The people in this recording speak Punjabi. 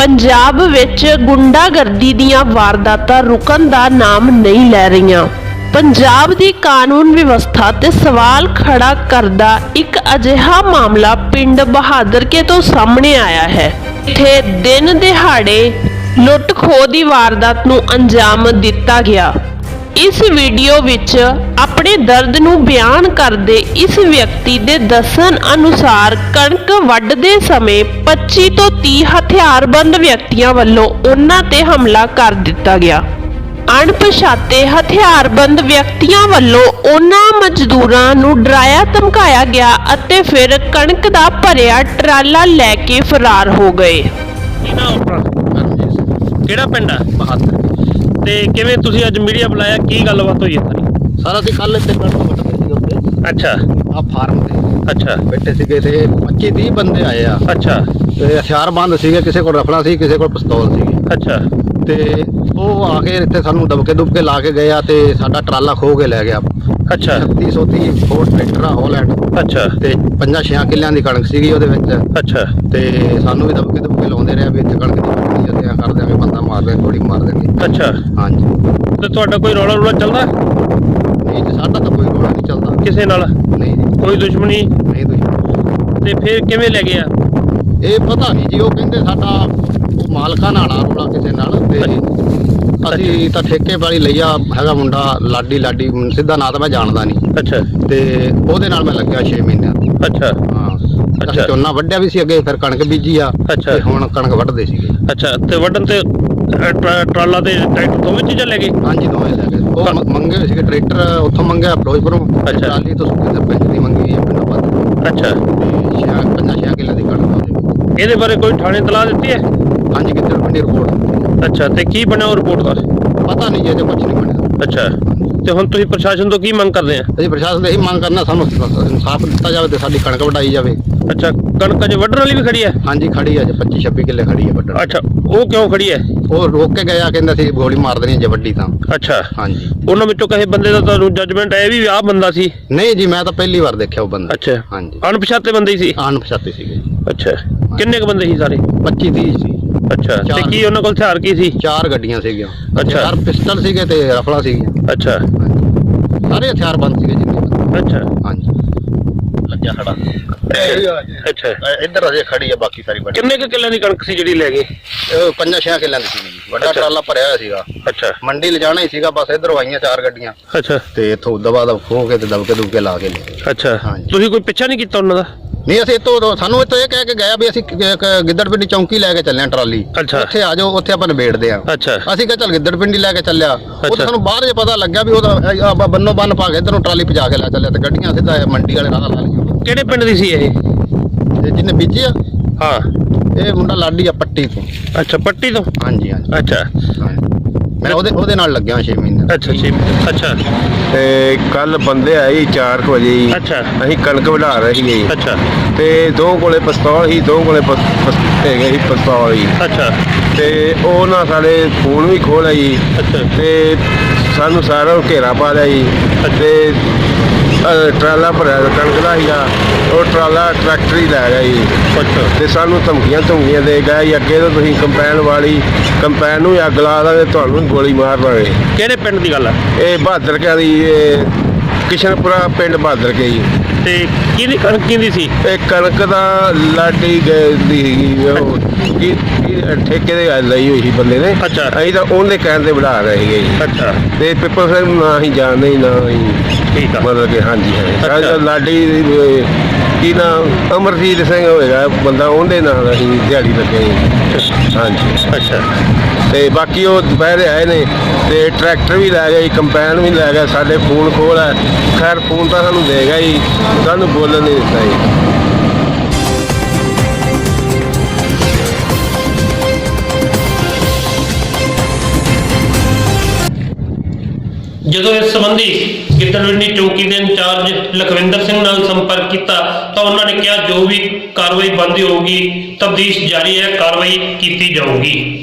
ਪੰਜਾਬ ਵਿੱਚ ਗੁੰਡਾਗਰਦੀ ਦੀਆਂ ਵਾਰਦਾਤਾਂ ਰੁਕਣ ਦਾ ਨਾਮ ਨਹੀਂ ਲੈ ਰਹੀਆਂ। ਪੰਜਾਬ ਦੀ ਕਾਨੂੰਨ ਵਿਵਸਥਾ ਤੇ ਸਵਾਲ ਖੜਾ ਕਰਦਾ ਇੱਕ ਅਜਿਹਾ ਮਾਮਲਾ ਪਿੰਡ ਬਹਾਦਰਕੇ ਤੋਂ ਸਾਹਮਣੇ ਆਇਆ ਹੈ। ਇੱਥੇ ਦਿਨ ਦਿਹਾੜੇ ਲੁੱਟ ਖੋਹ ਦੀ ਵਾਰਦਾਤ ਨੂੰ ਅੰਜਾਮ ਦਿੱਤਾ ਗਿਆ। ਇਸ ਵੀਡੀਓ ਵਿੱਚ ਆਪਣੇ ਦਰਦ ਨੂੰ ਬਿਆਨ ਕਰਦੇ ਇਸ ਵਿਅਕਤੀ ਦੇ ਦੱਸਣ ਅਨੁਸਾਰ ਕਣਕ ਵੱਢਦੇ ਸਮੇਂ 25 ਤੋਂ 30 ਹਥਿਆਰਬੰਦ ਵਿਅਕਤੀਆਂ ਵੱਲੋਂ ਉਹਨਾਂ ਤੇ ਹਮਲਾ ਕਰ ਦਿੱਤਾ ਗਿਆ। ਅਣਪਛਾਤੇ ਹਥਿਆਰਬੰਦ ਵਿਅਕਤੀਆਂ ਵੱਲੋਂ ਉਹਨਾਂ ਮਜ਼ਦੂਰਾਂ ਨੂੰ ਡਰਾਇਆ ਧਮਕਾਇਆ ਗਿਆ ਅਤੇ ਫਿਰ ਕਣਕ ਦਾ ਭਰਿਆ ਟਰਾਲਾ ਲੈ ਕੇ ਫਰਾਰ ਹੋ ਗਏ। ਕਿਹੜਾ ਪਿੰਡ ਆ ਬਹਾਦਰ। ਤੇ ਕਿਵੇਂ ਤੁਸੀਂ ਅੱਜ ਮੀਡੀਆ ਬੁਲਾਇਆ? ਕੀ ਗੱਲਬਾਤ ਹੋਈ ਹੈ ਸਾਰੀ ਸਾਰਾ ਸੀ ਕੱਲ ਇੱਥੇ ਪਿੰਡ ਤੋਂ ਵੱਟਦੇ ਸੀ ਉੱਤੇ ਅੱਛਾ। ਆ ਫਾਰਮ ਤੇ। ਅੱਛਾ। ਬੈਠੇ ਸੀਗੇ ਤੇ 25 30 ਬੰਦੇ ਆਏ ਆ। ਅੱਛਾ। ਤੇ ਹਥਿਆਰਬੰਦ ਸੀਗੇ ਕਿਸੇ ਕੋਲ ਰਫਲਾ ਸੀ ਕਿਸੇ ਕੋਲ ਪਿਸਤੌਲ ਸੀ। ਅੱਛਾ। ਤੇ ਉਹ ਆ ਕੇ ਇੱਥੇ ਸਾਨੂੰ ਦਬਕੇ ਦੁਬਕੇ ਲਾ ਕੇ ਗਏ ਆ ਤੇ ਸਾਡਾ ਟਰਾਲਾ ਖੋ ਕੇ ਲੈ ਗਿਆ। ਅੱਛਾ। 3630 ਫੋਰਡ ਟਰੈਕਟਰ ਆ ਹੋਲੈਂਡ। ਅੱਛਾ। ਤੇ ਪੰਜਾਂ ਛਿਆਂ ਕਿੱਲਿਆਂ ਦੀ ਕਣਕ ਸੀਗੀ ਉਹਦੇ ਵਿੱਚ। ਅੱਛਾ। ਤੇ ਸਾਨੂੰ ਵੀ ਦਬਕੇ ਦੁਬਕੇ ਲਾਉਂਦੇ ਰਹੇ ਵੀ ਇੱਥੇ ਕਣਕ ਦੀ ਜਾਂਦੇ ਆ ਕਰ ਦਿਆਂਗੇ ਬੰਦਾ ਮਾਰ ਦੇ ਗੋਲੀ ਮਾਰ ਦੇਣਗੇ ਅੱਛਾ। ਹਾਂਜੀ। ਤੇ ਤੁਹਾਡਾ ਕੋਈ ਰੌਲਾ ਰੌਲਾ ਚੱਲਦਾ? ਨਹੀਂ ਜੀ ਸਾਡਾ ਤਾਂ ਕੋਈ ਰੋਲਾ ਨਹੀਂ ਚੱਲਦਾ। ਕਿਸੇ ਨਾਲ? ਨਹੀਂ ਜੀ। ਕੋਈ ਦੁਸ਼ਮਣੀ? ਨਹੀਂ ਦੁਸ਼ਮਣ। ਤੇ ਫਿਰ ਕਿਵੇਂ ਲੈ ਗਿਆ ਇਹ ਪਤਾ ਨਹੀਂ ਜੀ ਉਹ ਕਹਿੰਦੇ ਸਾਡਾ ਉਹ ਮਾਲਕਾਂ ਨਾਲ ਆ ਰੋਲਾ ਕਿਸੇ ਨਾਲ ਤੇ ਅਸੀਂ ਤਾਂ ਠੇਕੇ ਵਾਲੀ ਲਈਆ ਹੈਗਾ ਮੁੰਡਾ ਲਾਡੀ ਲਾਡੀ ਸਿੱਧਾ ਨਾਂ ਤਾਂ ਮੈਂ ਜਾਣਦਾ ਨਹੀਂ। ਅੱਛਾ। ਤੇ ਉਹਦੇ ਨਾਲ ਮੈਂ ਲੱਗਿਆ 6 ਮਹੀਨਿਆਂ। ਅੱਛਾ। ਅੱਛਾ। ਝੋਨਾ ਵੱਢਿਆ ਵੀ ਸੀ ਅੱਗੇ ਫਿਰ ਕਣਕ ਬੀਜੀ ਆ ਅੱਛਾ। ਤੇ ਹੁਣ ਕਣਕ ਵੱਢਦੇ ਸੀਗੇ। ਅੱਛਾ ਤੇ ਵੱਢਣ ਤੇ ਅ, ਟਰਾ- ਟਰਾਲਾ ਤੇ ਟਰੈਕਟਰ ਦੋਵੇਂ ਚੀਜ਼ਾਂ ਲੈ ਗਏ? ਹਾਂਜੀ ਦੋਵੇਂ ਲੈ ਗਏ। ਉਹ ਮ- ਮੰਗੇ ਹੋਏ ਸੀਗੇ ਟਰੈਕਟਰ ਉੱਥੋਂ ਮੰਗਿਆ ਫਿਰੋਜ਼ਪੁਰੋਂ ਤੇ ਅੱਛਾ। ਟਰਾਲੀ ਤੋਂ ਸੁੱਕੇ ਸਰਪੰਚ ਦੀ ਮੰਗੀ ਹੈ ਪਿੰਡੋਂ ਬਾਅਦ ਅੱਛਾ। ਤੇ ਛਿਆ ਪੰਜਾਂ ਛਿਆ ਕਿੱਲੇ ਦੀ ਕਣਕ ਉਹਦੇ ਇਹਦੇ ਬਾਰੇ ਕੋਈ ਥਾਣੇ ਤਲਾਹ ਦਿੱਤੀ ਹੈ? ਹਾਂਜੀ ਕਿੱਧਰ ਪਿੰਡੀ ਰਿਪੋਰਟ ਅੱਛਾ ਤੇ ਕੀ ਬਣਿਆ ਉਹ ਰਿਪੋਰਟ ਦਾ? ਪਤਾ ਨਹੀਂ ਜੇ ਤੇ ਕੁਝ ਨਹੀਂ ਬਣਿਆ। ਅੱਛਾ। ਤੇ ਹੁਣ ਤੁਸੀਂ ਪ੍ਰਸ਼ਾਸਨ ਤੋਂ ਕੀ ਮੰਗ ਕਰਦੇ ਆ? ਅਸੀਂ ਪ੍ਰਸ਼ਾਸਨ ਦੇ ਇਹੀ ਮੰਗ ਕਰਨਾ ਸਾਨੂੰ ਇਨਸਾਫ ਦਿੱਤਾ ਜਾਵੇ ਤੇ ਸਾਡੀ ਕਣਕ ਵਢਾਈ ਜਾਵੇ। ਅੱਛਾ ਕਣਕ ਅਜੇ ਵੱਢਣ ਵਾਲੀ ਵੀ ਖੜੀ ਹੈ? ਹਾਂਜੀ ਖੜੀ ਹੈ ਜੇ 25 26 ਕਿੱਲੇ ਖੜੀ ਹੈ ਵੱਢਣ। ਅੱਛਾ ਉਹ ਕਿਉਂ ਖੜੀ ਹੈ? ਉਹ ਰੋਕ ਕੇ ਗਿਆ ਕਹਿੰਦਾ ਸੀ ਗੋਲੀ ਮਾਰ ਦੇਣੀ ਜੇ ਵੱਡੀ ਤਾਂ। ਅੱਛਾ। ਹਾਂਜੀ। ਉਹਨਾਂ ਵਿੱਚੋਂ ਕਹੇ ਬੰਦੇ ਦਾ ਤੁਹਾਨੂੰ ਜੱਜਮੈਂਟ ਹੈ ਵੀ ਆਹ ਬੰਦਾ ਸੀ? ਨਹੀਂ ਜੀ ਮੈਂ ਤਾਂ ਪਹਿਲੀ ਵਾਰ ਦੇਖਿਆ ਉਹ ਬੰਦਾ। ਅੱਛਾ। ਹਾਂਜੀ। ਅਣਪਛਾਤੇ ਬੰਦੇ ਸੀ? ਅਣਪਛਾਤੇ ਸੀਗੇ ਅੱਛਾ। ਕਿੰਨੇ ਕ ਬੰਦੇ ਸੀ ਸਾਰੇ? 25 30 ਸੀ। ਅੱਛਾ ਤੇ। ਕੀ ਉਹਨਾਂ ਕੋਲ ਹਥਿਆਰ ਕੀ ਸੀ? ਚਾਰ ਗੱਡੀਆਂ ਸੀਗੀਆਂ। ਅੱਛਾ। ਚਾਰ ਪਿਸਟਲ ਸੀਗੇ ਤੇ ਰਫਲਾ ਸੀਗੀਆਂ। ਅੱਛਾ। ਸਾਰੇ ਹਥਿਆਰ ਬੰਦ ਸੀਗੇ ਜਿੰਨੇ ਅੱਛਾ। ਹਾਂਜੀ। ਲੱਗਿਆ ਖੜਾ। ਅੱਛਾ। ਇੱਧਰ ਅਜੇ ਖੜੀ ਹੈ ਬਾਕੀ ਸਾਰੀ ਕਿੰਨੇ ਕ ਕਿੱਲਿਆਂ ਦੀ ਕਣਕ ਸੀ ਜਿਹੜੀ ਲੈ ਗਏ? ਪੰਜਾਂ ਛਿਆਂ ਕਿੱਲਿਆਂ ਦੀ ਸੀ ਵੱਡਾ ਅੱਛਾ। ਟਰਾਲਾ ਭਰਿਆ ਹੋਇਆ ਸੀਗਾ। ਅੱਛਾ। ਮੰਡੀ ਲਿਜਾਣਾ ਹੀ ਸੀਗਾ ਬਸ ਇੱਧਰੋਂ ਆਈਆਂ ਚਾਰ ਗੱਡੀਆਂ। ਅੱਛਾ। ਤੇ ਇੱਥੋਂ ਦਬਾ ਦਬ ਖੋ ਕੇ ਤੇ ਦਬਕੇ ਦੁਬਕੇ ਲਾ ਕੇ ਲੈ ਗਏ। ਅੱਛਾ। ਹਾਂਜੀ। ਤੁਸੀਂ ਕੋਈ ਪਿੱਛਾ ਨਹੀਂ ਕੀਤਾ ਉਹਨਾਂ ਦਾ? ਨਹੀਂ ਅਸੀਂ ਇੱਥੋਂ ਸਾਨੂੰ ਇੱਥੋਂ ਇਹ ਕਹਿ ਕੇ ਗਿਆ ਵੀ ਅਸੀਂ ਗਿੱਦੜਪਿੰਡੀ ਚੌਂਕੀ ਲੈ ਕੇ ਚੱਲੇ ਆ ਟਰਾਲੀ। ਅੱਛਾ। ਉੱਥੇ ਆ ਜਾਓ ਉੱਥੇ ਆਪਾਂ ਨਿਬੇੜਦੇ ਆ। ਅੱਛਾ। ਅਸੀਂ ਕਿਹਾ ਚੱਲ ਗਿੱਦੜਪਿੰਡੀ ਲੈ ਕੇ ਚੱਲਿਆ। ਉਹ ਅੱਛਾ। ਸਾਨੂੰ ਬਾਹਰ ਜੇ ਪਤਾ ਲੱਗਿਆ ਵੀ ਉਹਦਾ ਇਹ ਆ ਬੰਨੋ ਬੰਨ ਪਾ ਕੇ ਇੱਧਰੋਂ ਟਰਾਲੀ ਪਜਾ ਕੇ ਲੈ ਚੱਲਿਆ ਤੇ ਗੱਡੀਆਂ ਸਿੱਧਾ ਇਹ ਮੰਡੀ ਵਾਲੇ ਰਾਹ ਲਾ ਲਈਆਂ। ਕਿਹੜੇ ਪਿੰਡ ਦੀ ਸੀ ਇਹ? ਤੇ ਜਿਹਨੇ ਬੀਜੀ ਆ। ਹਾਂ। ਇਹ ਮੁੰਡਾ ਲਾਡੀ ਆ ਪੱਟੀ ਤੋਂ। ਅੱਛਾ ਪੱਟੀ ਤੋਂ? ਹਾਂਜੀ ਹਾਂਜੀ। ਅੱਛਾ। ਹਾਂਜੀ। ਮੈਂ ਉਹਦੇ ਉਹਦੇ ਨਾਲ ਲੱਗਿਆ 6 ਮਹੀਨੇ ਅੱਛਾ ਜੀ ਅੱਛਾ। ਤੇ ਕੱਲ ਬੰਦੇ ਆਏ 4 ਵਜੇ ਜੀ। ਅੱਛਾ। ਅਸੀਂ ਕਣਕ ਵਢਾ ਰਹੇ ਜੀ। ਅੱਛਾ। ਤੇ ਦੋ ਕੋਲੇ ਪਿਸਤੌਲ ਸੀ ਦੋ ਕੋਲੇ ਪਸ- ਪਸ- ਹੈਗੇ ਸੀ ਪਿਸਤੌਲ ਜੀ। ਅੱਛਾ। ਤੇ ਉਹ ਨਾ ਸਾਡੇ ਫੋਨ ਵੀ ਖੋਲਿਆ ਜੀ। ਅੱਛਾ। ਤੇ ਸਾਨੂੰ ਸਾਰਾ ਘੇਰਾ ਪਾ ਲਿਆ ਜੀ ਤੇ ਅਹ, ਟਰਾਲਾ ਭਰਿਆ ਕਣਕ ਦਾ ਸੀਗਾ। ਉਹ ਟਰਾਲਾ ਟਰੈਕਟਰ ਹੀ ਲੈ ਗਿਆ ਜੀ। ਅੱਛਾ। ਤੇ ਸਾਨੂੰ ਧਮਕੀਆਂ ਧਮਕੀਆਂ ਦੇ ਗਿਆ ਜੀ ਅੱਗੇ ਤੋਂ ਤੁਸੀਂ ਕੰਪੈਨ ਵਾਲੀ ਕੰਪੈਨ ਨੂੰ ਹੀ ਅੱਗ ਲਾ ਦਾਂਗੇ ਤੁਹਾਨੂੰ ਵੀ ਗੋਲੀ ਮਾਰ ਦਾਂਗੇ। ਕਿਹੜੇ ਪਿੰਡ ਦੀ ਗੱਲ ਆ? ਇਹ ਬਹਾਦਰ ਦੀ ਇਹ ਕਿਸ਼ਨਪੁਰਾ ਪਿੰਡ ਬਹਾਦਰ ਕੇ ਜੀ। ਤੇ ਕਿਹਦੀ ਕਣਕ ਕਿਹਦੀ ਸੀ? ਇਹ ਕਣਕ ਦਾ ਲਾਡੀ ਗਏ ਦੀ ਸੀਗੀ ਉਹ ਕੀ ਕੀ ਠੇਕੇ ਦੇ ਲਈ ਹੋਈ ਸੀ ਬੰਦੇ ਨੇ। ਅੱਛਾ। ਅਸੀਂ ਤਾਂ ਉਹਦੇ ਕਹਿਣ ਤੇ ਵੜਾ ਰਹੇ ਸੀਗੇ ਜੀ। ਅੱਛਾ। ਤੇ ਪੇਪਰ ਫਿਰ ਨਾ ਹੀ ਜਾਣਦੇ ਹੀ ਨਾ ਹੀ ਠੀਕ ਆ। ਮਤਲਬ ਕਿ ਹਾਂਜੀ ਹਾਂ ਅੱਛਾ। ਲਾਡੀ ਅਹ, ਕੀ ਨਾ ਅਮਰਜੀਤ ਸਿੰਘ ਹੋਏਗਾ ਬੰਦਾ ਉਹਦੇ ਨਾਲ ਅਸੀਂ ਦਿਹਾੜੀ ਲੱਗੇ ਜੀ ਹਾਂਜੀ। ਅੱਛਾ। ਤੇ ਬਾਕੀ ਉਹ ਦੁਪਹਿਰੇ ਆਏ ਨੇ ਤੇ ਟਰੈਕਟਰ ਵੀ ਲੈ ਗਏ ਕੰਪੈਨ ਵੀ ਲੈ ਗਏ ਸਾਡੇ ਫੋਨ ਖੋਲ ਹੈ। ਖੈਰ ਫੋਨ ਤਾਂ ਸਾਨੂੰ ਦੇਗਾ ਜੀ ਸਾਨੂੰ ਬੋਲਣ ਨਹੀਂ ਦਿੱਤਾ ਜੀ। ਜਦੋਂ ਇਸ ਸੰਬੰਧੀ ਗਿੱਦੜਵਿੰਡੀ ਚੌਕੀ ਦੇ ਇੰਚਾਰਜ ਲਖਵਿੰਦਰ ਸਿੰਘ ਨਾਲ ਸੰਪਰਕ ਕੀਤਾ, ਤਾਂ ਉਹਨਾਂ ਨੇ ਕਿਹਾ, ਜੋ ਵੀ ਕਾਰਵਾਈ ਬੰਦੀ ਹੋਊਗੀ ਤਬਦੀਸ਼ ਜਾਰੀ ਹੈ, ਕਾਰਵਾਈ ਕੀਤੀ ਜਾਊਗੀ।